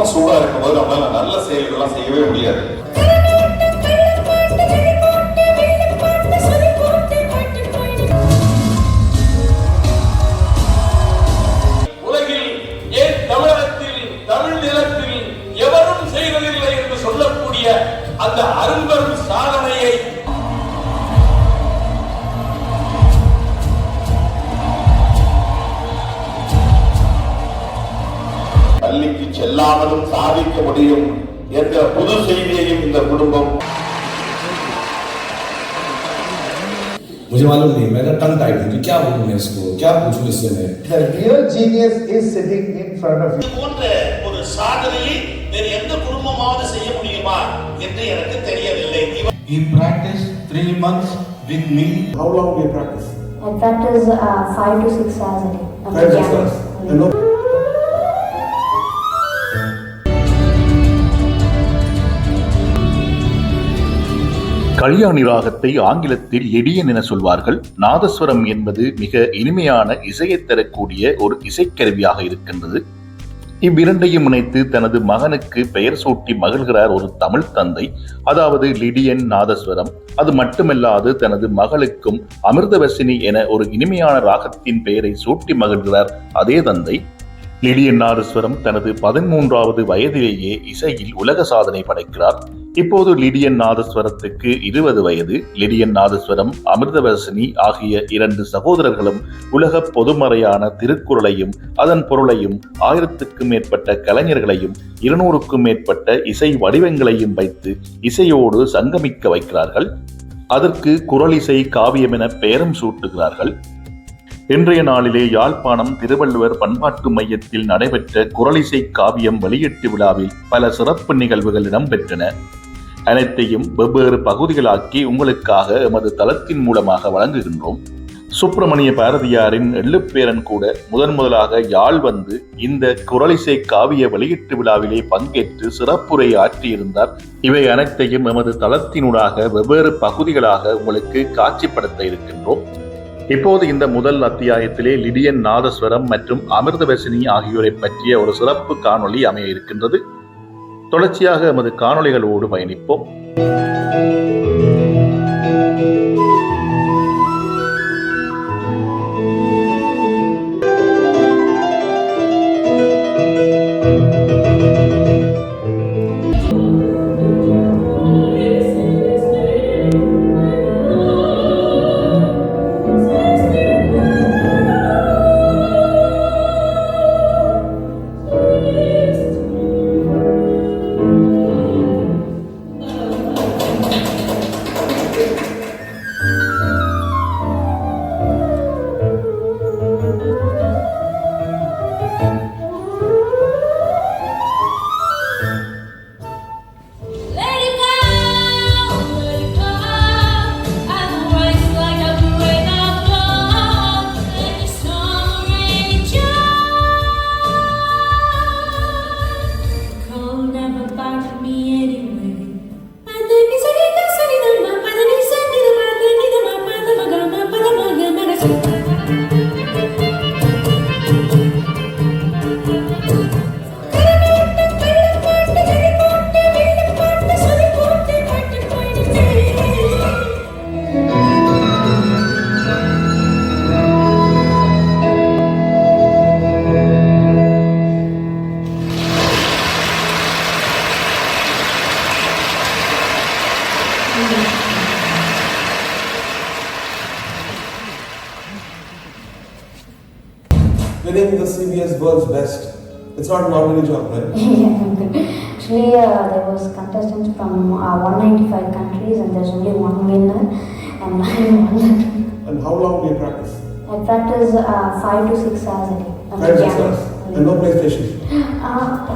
ரத்தம் சூடா இருக்கும்போது நம்மளால நல்ல செயல்கள்லாம் செய்யவே முடியாது. செல்லாமலும் சாதிக்க முடியும் என்ற புது செய்தியையும் இந்த குடும்பம் मुझे मालूम नहीं मेरा टंग टाइट है कि क्या बोलूं मैं इसको क्या पूछूं इससे मैं The real genius is sitting in front of you. இது போன்ற ஒரு சாதனையை வேறு எந்த குடும்பமாவது செய்ய முடியுமா என்று எனக்கு தெரியவில்லை இவர் He practiced three months with me. How long do you practice? I practice uh, five to six hours a day. of Five, six piano. hours. Kalyani ராகத்தை ஆங்கிலத்தில் எடியன் என சொல்வார்கள். நாதஸ்வரம் என்பது மிக இனிமையான இசையைத் தரக்கூடிய ஒரு இசைக்கருவியாக இருக்கின்றது. இவ்விரண்டையும் இணைத்து தனது மகனுக்கு பெயர் சூட்டி மகிழ்கிறார் ஒரு தமிழ் தந்தை அதாவது லிடியன் நாதஸ்வரம். அது மட்டுமல்லாது தனது மகளுக்கும் அமிர்தவசினி என ஒரு இனிமையான ராகத்தின் பெயரை சூட்டி மகிழ்கிறார் அதே தந்தை. லிடியன் நாதஸ்வரம் தனது பதிமூன்றாவது வயதிலேயே இசையில் உலக சாதனை படைக்கிறார். இப்போது லிடியன் நாதஸ்வரத்துக்கு இருபது வயது. லிடியன் நாதஸ்வரம் அமிர்தவர்சினி ஆகிய இரண்டு சகோதரர்களும் உலக பொதுமறையான திருக்குறளையும் அதன் பொருளையும் ஆயிரத்துக்கும் மேற்பட்ட கலைஞர்களையும் இருநூறுக்கும் மேற்பட்ட இசை வடிவங்களையும் வைத்து இசையோடு சங்கமிக்க வைக்கிறார்கள். அதற்கு குரலிசை காவியம் என பெயரும் சூட்டுகிறார்கள். இன்றைய நாளிலே யாழ்ப்பாணம் திருவள்ளுவர் பண்பாட்டு மையத்தில் நடைபெற்ற குரலிசை காவியம் வெளியீட்டு விழாவில் பல சிறப்பு நிகழ்வுகள் இடம்பெற்றன. அனைத்தையும் வெவ்வேறு பகுதிகளாக்கி உங்களுக்காக எமது தளத்தின் மூலமாக வழங்குகின்றோம். சுப்பிரமணிய பாரதியாரின் எள்ளுப்பேரன் கூட முதன் முதலாக யாழ் வந்து இந்த குரலிசை காவிய வெளியீட்டு விழாவிலே பங்கேற்று சிறப்புரை ஆற்றியிருந்தார். இவை அனைத்தையும் எமது தளத்தினூடாக வெவ்வேறு பகுதிகளாக உங்களுக்கு காட்சிப்படுத்த இருக்கின்றோம். இப்போது இந்த முதல் அத்தியாயத்திலே லிடியன் நாதஸ்வரம் மற்றும் அமிர்தவசினி ஆகியோரை பற்றிய ஒரு சிறப்பு காணொளி அமைய இருக்கின்றது. தொடர்ச்சியாக எமது காணொளிகளோடு பயணிப்போம். Winning the CBS World's Best. It's not an ordinary job, right? Actually, uh, there was contestants from uh, 195 countries and there's only one winner and I won. And how long do you practice? I practice uh, five to six hours a day. of Five, six hours. And no PlayStation. Uh,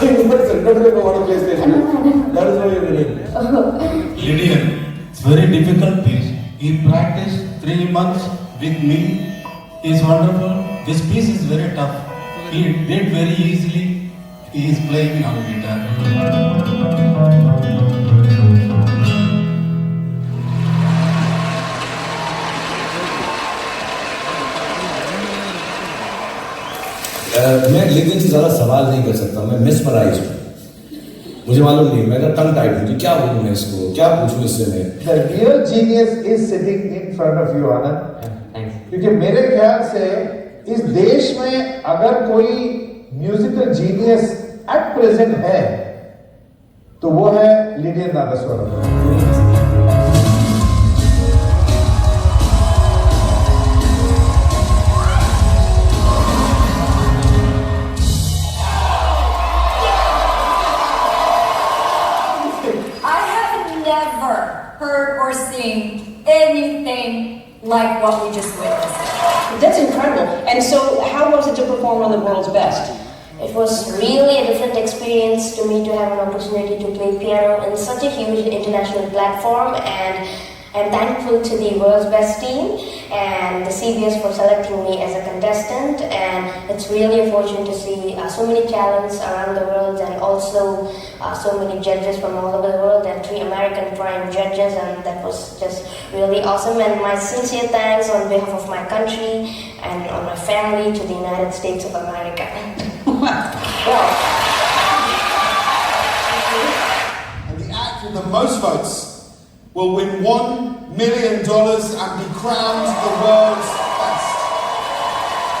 But it's not going want a PlayStation. That is why you're winning. Lydian, it's very difficult piece. He practiced three months with me. He's wonderful. This piece is very tough. He did very easily. He is playing on guitar. अ, मैं लेकिन से ज़्यादा सवाल नहीं कर सकता मैं mesmerise हूँ मुझे मालूम नहीं मैं टंग टाइट हूँ कि क्या बोलूँ मैं इसको क्या पूछूँ इससे मैं The real genius is sitting in front of you, Anand. क्योंकि मेरे ख्याल से इस देश में अगर कोई म्यूजिकल जीनियस एट प्रेजेंट है तो वो है Lydian Nageshwar Anything like what we just witnessed. That's incredible. And so, how was it to perform on the world's best? It was really a different experience to me to have an opportunity to play piano in such a huge international platform and I'm thankful to the world's best team and the CBS for selecting me as a contestant and it's really a fortune to see uh, so many talents around the world and also uh, so many judges from all over the world and three American prime judges and that was just really awesome and my sincere thanks on behalf of my country and on my family to the United States of America. Well, And the act with the most votes will win $1 million and be crowned the world's best.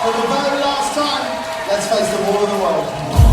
For the very last time, let's face the wall of the world.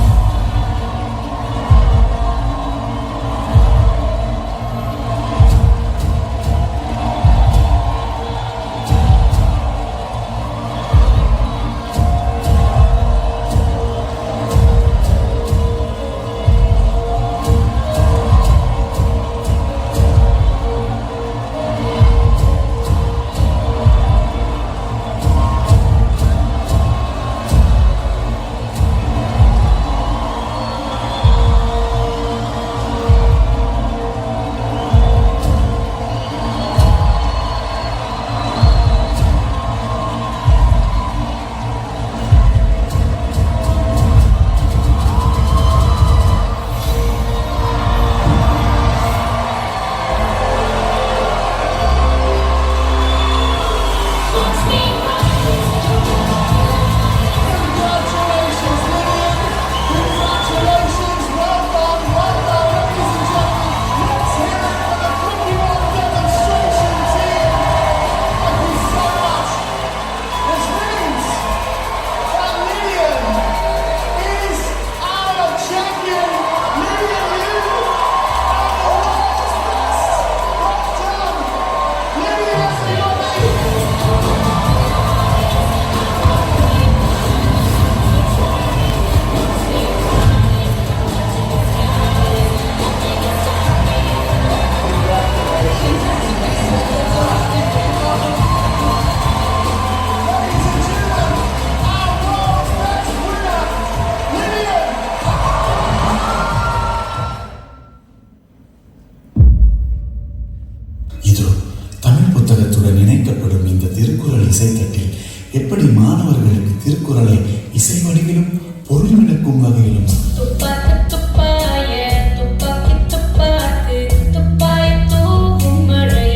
எப்படி மாணவர்களுக்கு திருக்குறளை இசை வடிவிலும் பொருள் விளக்கும் வகையிலும் துப்பாக்கு துப்பாய துப்பாக்கி துப்பாக்கு துப்பாய தூவும் மழை.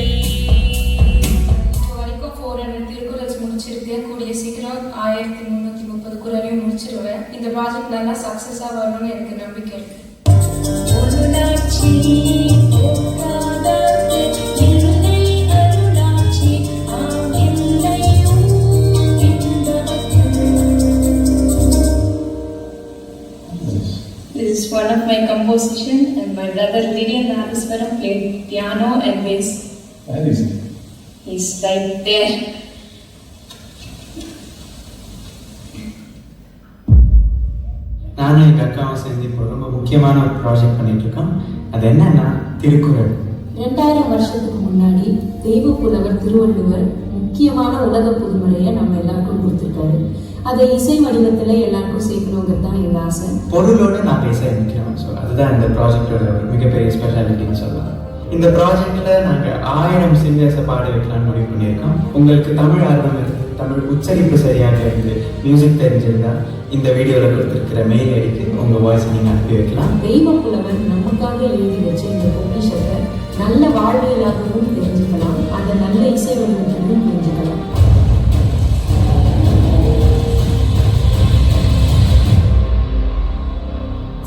இப்போ வரைக்கும் ஃபோர் ஹண்ட்ரட் திருக்குறள்ஸ் முடிச்சிருக்கேன். கூடிய சீக்கிரம் ஆயிரத்தி முந்நூற்றி முப்பது குரலையும் முடிச்சிருவேன். இந்த ப்ராஜெக்ட் நல்லா சக்ஸஸாக வரணும்னு எனக்கு நம்பிக்கை இருக்கு. My brother Lilian Nabiswaram played piano and bass. That is He's right there. நானும் எங்கள் அக்காவும் சேர்ந்து இப்போ ரொம்ப முக்கியமான ஒரு ப்ராஜெக்ட் பண்ணிட்டு இருக்கோம் அது என்னன்னா திருக்குறள் ரெண்டாயிரம் வருஷத்துக்கு முன்னாடி தெய்வ புலவர் திருவள்ளுவர் முக்கியமான உலக புதுமுறையை நம்ம எல்லாருக்கும் கொடுத்துருக்காரு அதை இசை வடிவத்தில் எல்லாருக்கும் சேர்க்கணுங்கிறது தான் எங்கள் ஆசை. பொருளோட நான் பேச ஆரம்பிக்கிறோம் ஸோ அதுதான் இந்த ப்ராஜெக்டோட ஒரு மிகப்பெரிய ஸ்பெஷாலிட்டின்னு சொல்லலாம். இந்த ப்ராஜெக்ட்ல நாங்கள் ஆயிரம் சிங்கர்ஸை பாட வைக்கலாம்னு முடிவு பண்ணியிருக்கோம். உங்களுக்கு தமிழ் ஆர்வம் தமிழ் உச்சரிப்பு சரியாக இருந்து மியூசிக் தெரிஞ்சிருந்தா இந்த வீடியோவில் கொடுத்துருக்கிற மெயில் ஐடிக்கு உங்கள் வாய்ஸ் நீங்கள் அனுப்பி வைக்கலாம். தெய்வ புலவர் நமக்காக எழுதி வச்ச இந்த பொக்கிஷத்தை நல்ல வாழ்வியலாகவும் தெரிஞ்சுக்கலாம். அந்த நல்ல இசை வடிவத்திலும்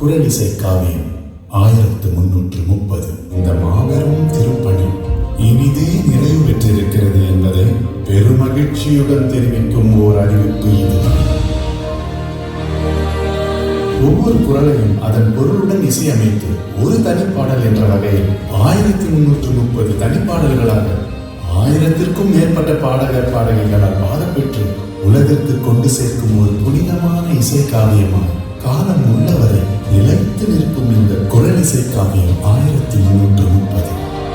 குரலிசை காவியம் ஆயிரத்து முன்னூற்று முப்பது. இந்த மாபெரும் திருப்பணி இனிதே நிறைவு பெற்றிருக்கிறது என்பதை பெருமகிழ்ச்சியுடன் தெரிவிக்கும் ஓர் அறிவிப்பு இதுதான் ஒவ்வொரு குரலையும் அதன் பொருளுடன் இசையமைத்து ஒரு தனிப்பாடல் என்ற வகையில் ஆயிரத்தி முன்னூற்று முப்பது தனிப்பாடல்களாக ஆயிரத்திற்கும் மேற்பட்ட பாடகர் பாடகிகளால் பாடப்பெற்று உலகிற்கு கொண்டு சேர்க்கும் ஒரு புனிதமான இசை காவியமாக காலம் உள்ள நிலைத்து நிற்கும் இந்த குரல் இசை காவியம் ஆயிரத்தி முன்னூற்று முப்பது.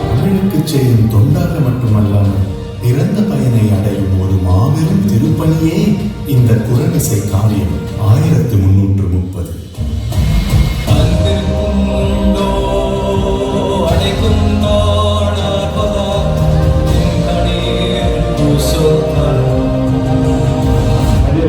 தமிழுக்கு செய்யும் தொண்டாக மட்டுமல்லாமல் பிறந்த பயனை அடையும் ஒரு மாபெரும் திருப்பணியே இந்த குரல் இசை காவியம் ஆயிரத்தி முன்னூற்று முப்பது.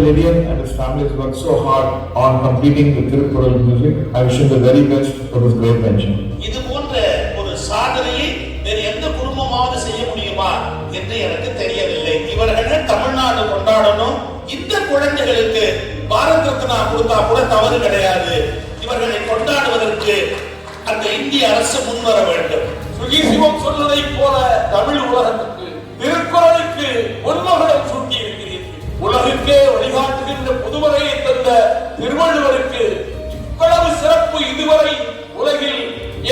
Lydian and his family has worked so hard on completing the Tirukkural music. I wish him the very best for this great venture. இது போன்ற ஒரு சாதனையை வேறு எந்த குடும்பமாவது செய்ய முடியுமா என்று எனக்கு தெரியவில்லை இவர்கள் தமிழ்நாடு கொண்டாடணும் இந்த குழந்தைகளுக்கு பாரத் ரத்னா கொடுத்தா கூட தவறு கிடையாது இவர்களை கொண்டாடுவதற்கு அந்த இந்திய அரசு முன்வர வேண்டும் சுகி சிவம் சொன்னதை போல தமிழ் உலகத்துக்கு திருக்குறளுக்கு பொன்மகடம் சூட்டி இருக்கிறீர்கள் உலகுக்கே வழிகாட்டுகின்ற புதுவரையை தந்த இவ்வளவு சிறப்பு இதுவரை உலகில்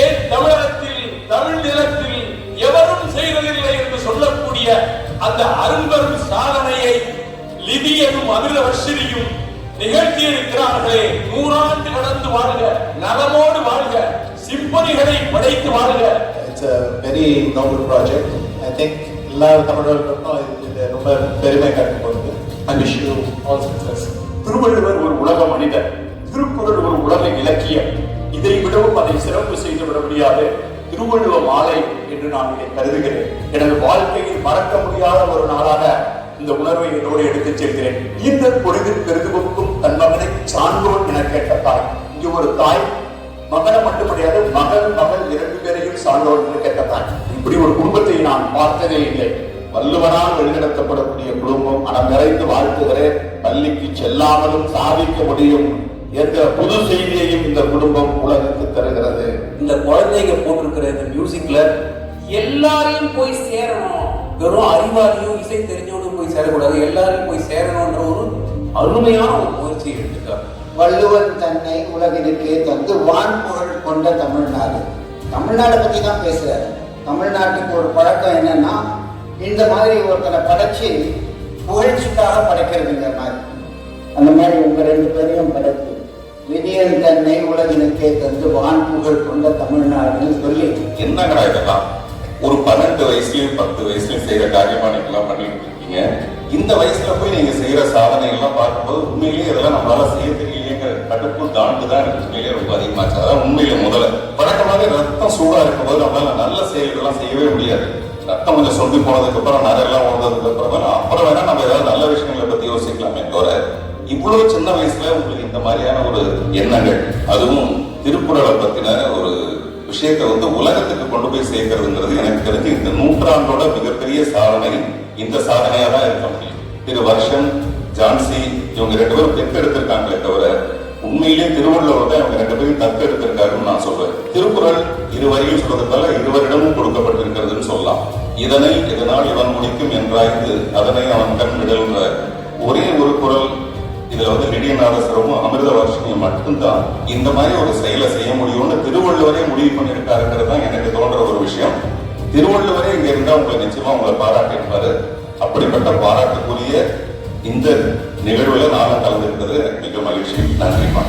ஏன் தமிழகத்தில் தமிழ் நிலத்தில் எவரும் செய்ததில்லை என்று சொல்லக்கூடிய அந்த அரும்பெரும் சாதனையை லிதியனும் அமிர்தவர்ஷினியும் நிகழ்த்தி இருக்கிறார்களே நூறாண்டு கடந்து வாழ்க நலமோடு வாழ்க சிம்பனிகளை படைத்து வாழ்க. It's a very noble project. I think எல்லா தமிழர்களுக்கும் இது ரொம்ப பெருமை கட்டுப்படுது I wish you all success Thiruvalluvar ஒரு உலக மனிதர் திருக்குறள் ஒரு உலக இலக்கியம் இதை விடவும் அதை சிறப்பு செய்து விட முடியாது. திருவள்ளுவ மாலை என்று நான் இதை கருதுகிறேன். எனது வாழ்க்கையில் மறக்க முடியாத ஒரு நாளாக இந்த உணர்வை என்னோடு எடுத்துச் செல்கிறேன். இந்த பொழுதில் பெருதுபோக்கும் தன் மகனை சான்றோன் என கேட்ட தாய். இங்கு ஒரு தாய் மகனை மட்டும் கிடையாது மகன் மகள் இரண்டு பேரையும் சான்றோர் என்று கேட்ட தாய். இப்படி ஒரு குடும்பத்தை நான் பார்த்ததே இல்லை. வள்ளுவனால் வழிநடத்தப்படக்கூடிய குடும்பம் மனம் நிறைந்து வாழ்த்துகிறேன். பள்ளிக்கு செல்லாமலும் சாதிக்க முடியும் என்ற புது செய்தியையும் இந்த குடும்பம் உலகுக்கு தருகிறது. இந்த குழந்தைங்க போட்டிருக்கிற இந்த மியூசிக்ல எல்லாரையும் போய் சேரணும். வெறும் அறிவாளியும் இசை தெரிஞ்சவனும் போய் சேரக்கூடாது. எல்லாரையும் போய் சேரணும்ன்ற ஒரு அருமையான ஒரு முயற்சியை எடுத்துக்காரு வள்ளுவன் தன்னை உலகிற்கு தந்து வான் புகழ் கொண்ட தமிழ்நாடு. தமிழ்நாடை பத்தி தான் பேசுறாரு. தமிழ்நாட்டுக்கு ஒரு பழக்கம் என்னன்னா இந்த மாதிரி ஒருத்தனை படைச்சு புகழ்ச்சிக்காக படைக்கிறதுங்கிற மாதிரி. அந்த மாதிரி உங்க ரெண்டு பேரையும் படைத்து விதியன் தன்னை உலகினுக்கே தந்து வான் புகழ் கொண்ட தமிழ்நாடுன்னு சொல்லி. என்னங்கடா இதெல்லாம்? ஒரு பன்னெண்டு வயசுலயும் பத்து வயசுலயும் செய்யற காரியமா நீங்க எல்லாம் பண்ணிட்டு இருக்கீங்க. இந்த வயசுல போய் நீங்க செய்யற சாதனை எல்லாம் பார்க்கும்போது உண்மையிலேயே இதெல்லாம் நம்மளால செய்ய தெரியலையேங்கிற கடுப்பு தாண்டு தான் எனக்கு உண்மையிலேயே ரொம்ப அதிகமாச்சு. அதான் உண்மையில முதல்ல. வழக்கமாவே ரத்தம் சூடா இருக்கும்போது நம்மளால நல்ல செயல்கள்லாம் செய்யவே முடியாது. ரத்தம் கொஞ்சம் சொல்லி போனதுக்கு அப்புறம் நரெல்லாம் அப்புறம் அப்புறம் வேணா நம்ம ஏதாவது நல்ல விஷயங்களை பத்தி யோசிக்கலாமே தவிர இவ்வளவு சின்ன வயசுல உங்களுக்கு இந்த மாதிரியான ஒரு எண்ணங்கள் அதுவும் திருக்குறளை பத்தின ஒரு விஷயத்தை வந்து உலகத்துக்கு கொண்டு போய் சேர்க்கறதுங்கிறது எனக்கு தெரிஞ்சு இந்த நூற்றாண்டோட மிகப்பெரிய சாதனை இந்த சாதனையா தான் இருக்க முடியும். திரு வருஷம் ஜான்சி இவங்க ரெண்டு பேரும் பெற்றெடுத்திருக்காங்களே தவிர உண்மையிலே திருவள்ளுவர் தான் இவங்க ரெண்டு பேரும் தத்தெடுத்திருக்காருன்னு நான் சொல்றேன். திருக்குறள் இருவரையும் சொல்றதுக்கால இருவரிடமும் கொடுக்கும். இதனை இதனால் இவன் முடிக்கும் என்றாய்ந்து அதனை அவன் கண் விடல்ன்ற ஒரே ஒரு குரல். இதுல வந்து நெடியநாதஸ்வரமும் அமிர்த வருஷமும் மட்டும்தான். இந்த மாதிரி ஒரு செயலை செய்ய முடியும்னு திருவள்ளுவரே முடிவு பண்ணியிருக்காருங்கிறது தான் எனக்கு தோன்ற ஒரு விஷயம். திருவள்ளுவரே இங்க இருந்தா உங்களை நிச்சயமா உங்களை பாராட்டியிருப்பாரு. அப்படிப்பட்ட பாராட்டுக்குரிய இந்த நிகழ்வுல நானும் கலந்துருக்கிறது மிக மகிழ்ச்சி. நன்றிமா